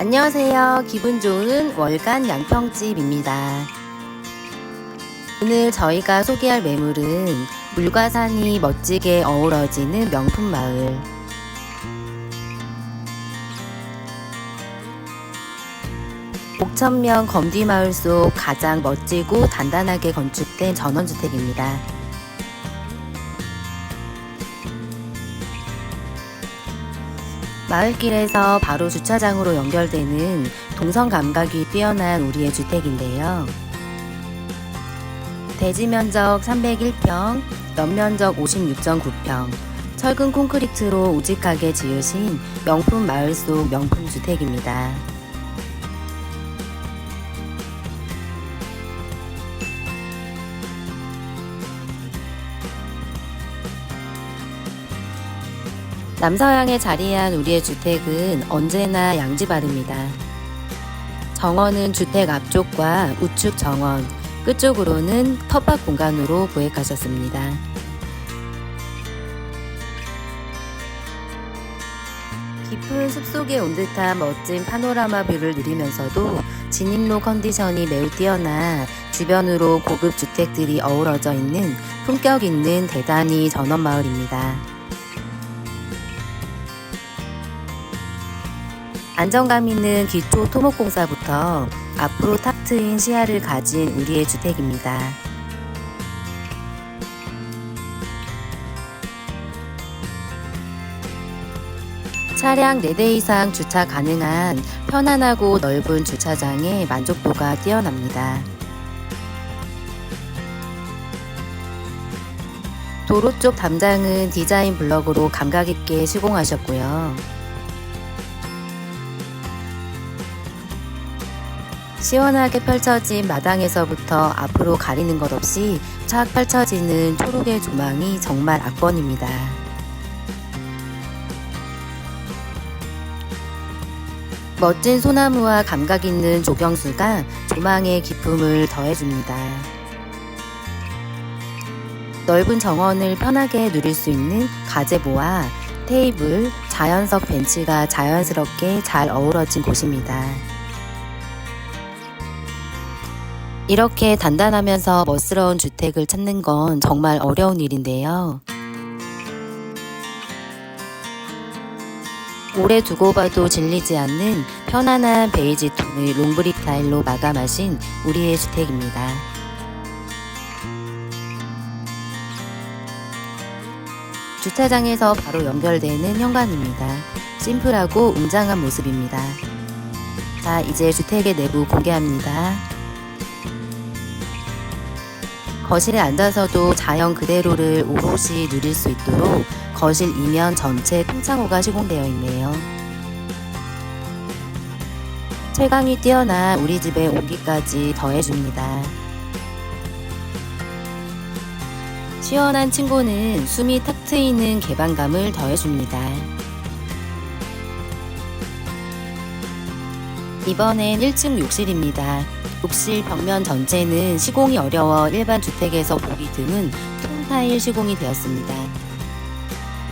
안녕하세요. 기분 좋은 월간 양평집입니다. 오늘 저희가 소개할 매물은 물과 산이 멋지게 어우러지는 명품 마을. 옥천면 검디마을 속 가장 멋지고 단단하게 건축된 전원주택입니다. 마을길에서 바로 주차장으로 연결되는 동선 감각이 뛰어난 우리의 주택인데요. 대지 면적 301평, 연면적 56.9평, 철근 콘크리트로 우직하게 지으신 명품 마을 속 명품 주택입니다. 남서양에 자리한 우리의 주택은 언제나 양지바릅니다. 정원은 주택 앞쪽과 우측 정원, 끝쪽으로는 텃밭 공간으로 구획하셨습니다. 깊은 숲속에 온 듯한 멋진 파노라마 뷰를 누리면서도 진입로 컨디션이 매우 뛰어나 주변으로 고급 주택들이 어우러져 있는 품격 있는 대단히 전원 마을입니다. 안정감 있는 기초 토목공사부터 앞으로 탁 트인 시야를 가진 우리의 주택입니다. 차량 4대 이상 주차 가능한 편안하고 넓은 주차장에 만족도가 뛰어납니다. 도로 쪽 담장은 디자인 블럭으로 감각 있게 시공하셨고요. 시원하게 펼쳐진 마당에서부터 앞으로 가리는 것 없이 착 펼쳐지는 초록의 조망이 정말 압권입니다. 멋진 소나무와 감각 있는 조경수가 조망의 기품을 더해줍니다. 넓은 정원을 편하게 누릴 수 있는 가제보와 테이블, 자연석 벤치가 자연스럽게 잘 어우러진 곳입니다. 이렇게 단단하면서 멋스러운 주택을 찾는 건 정말 어려운 일인데요. 오래 두고 봐도 질리지 않는 편안한 베이지 톤의 롱브릭 타일로 마감하신 우리의 주택입니다. 주차장에서 바로 연결되는 현관입니다. 심플하고 웅장한 모습입니다. 자, 이제 주택의 내부 공개합니다. 거실에 앉아서도 자연 그대로를 오롯이 누릴 수 있도록 거실 이면 전체 통창호가 시공되어 있네요. 채광이 뛰어난 우리 집의 온기까지 더해줍니다. 시원한 층고는 숨이 탁 트이는 개방감을 더해줍니다. 이번엔 1층 욕실입니다. 욕실 벽면 전체는 시공이 어려워 일반 주택에서 보기 드문 통타일 시공이 되었습니다.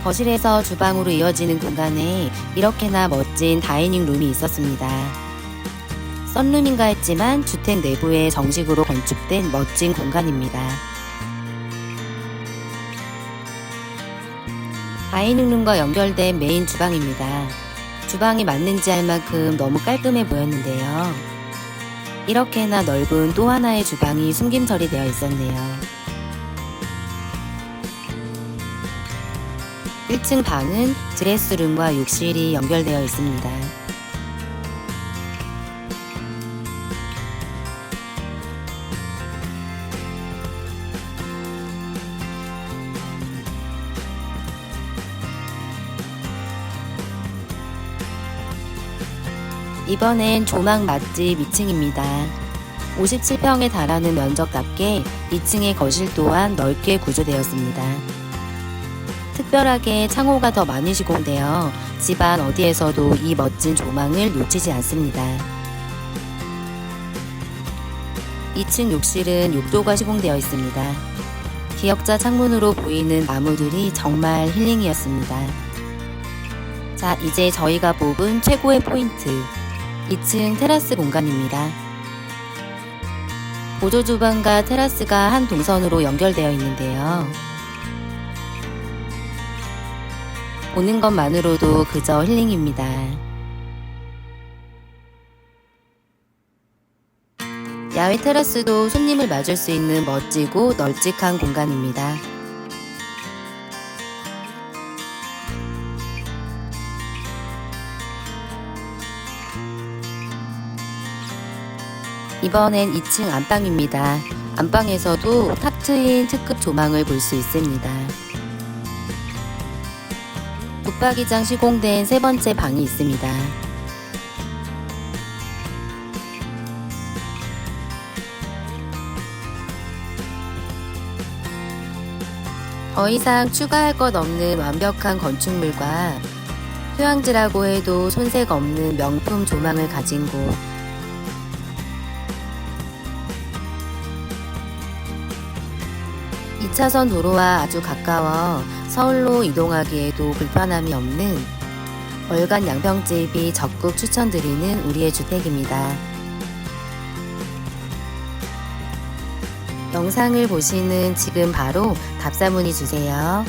거실에서 주방으로 이어지는 공간에 이렇게나 멋진 다이닝 룸이 있었습니다. 썬룸인가 했지만 주택 내부에 정식으로 건축된 멋진 공간입니다. 다이닝룸과 연결된 메인 주방입니다. 주방이 맞는지 알 만큼 너무 깔끔해 보였는데요. 이렇게나 넓은 또 하나의 주방이 숨김처리 되어 있었네요. 1층 방은 드레스룸과 욕실이 연결되어 있습니다. 이번엔 조망 맛집 2층입니다. 57평에 달하는 면적답게 2층의 거실 또한 넓게 구조되었습니다. 특별하게 창호가 더 많이 시공되어 집안 어디에서도 이 멋진 조망을 놓치지 않습니다. 2층 욕실은 욕조가 시공되어 있습니다. 기역자 창문으로 보이는 나무들이 정말 힐링이었습니다. 자, 이제 저희가 뽑은 최고의 포인트. 2층 테라스 공간입니다. 보조 주방과 테라스가 한 동선으로 연결되어 있는데요. 보는 것만으로도 그저 힐링입니다. 야외 테라스도 손님을 맞을 수 있는 멋지고 널찍한 공간입니다. 이번엔 2층 안방입니다. 안방에서도 탁 트인 특급 조망을 볼 수 있습니다. 붙박이장 시공된 세 번째 방이 있습니다. 더 이상 추가할 것 없는 완벽한 건축물과 휴양지라고 해도 손색 없는 명품 조망을 가진 곳. 이차선 도로와 아주 가까워 서울로 이동하기에도 불편함이 없는 월간 양평집이 적극 추천드리는 우리의 주택입니다. 영상을 보시는 지금 바로 답사문의 주세요.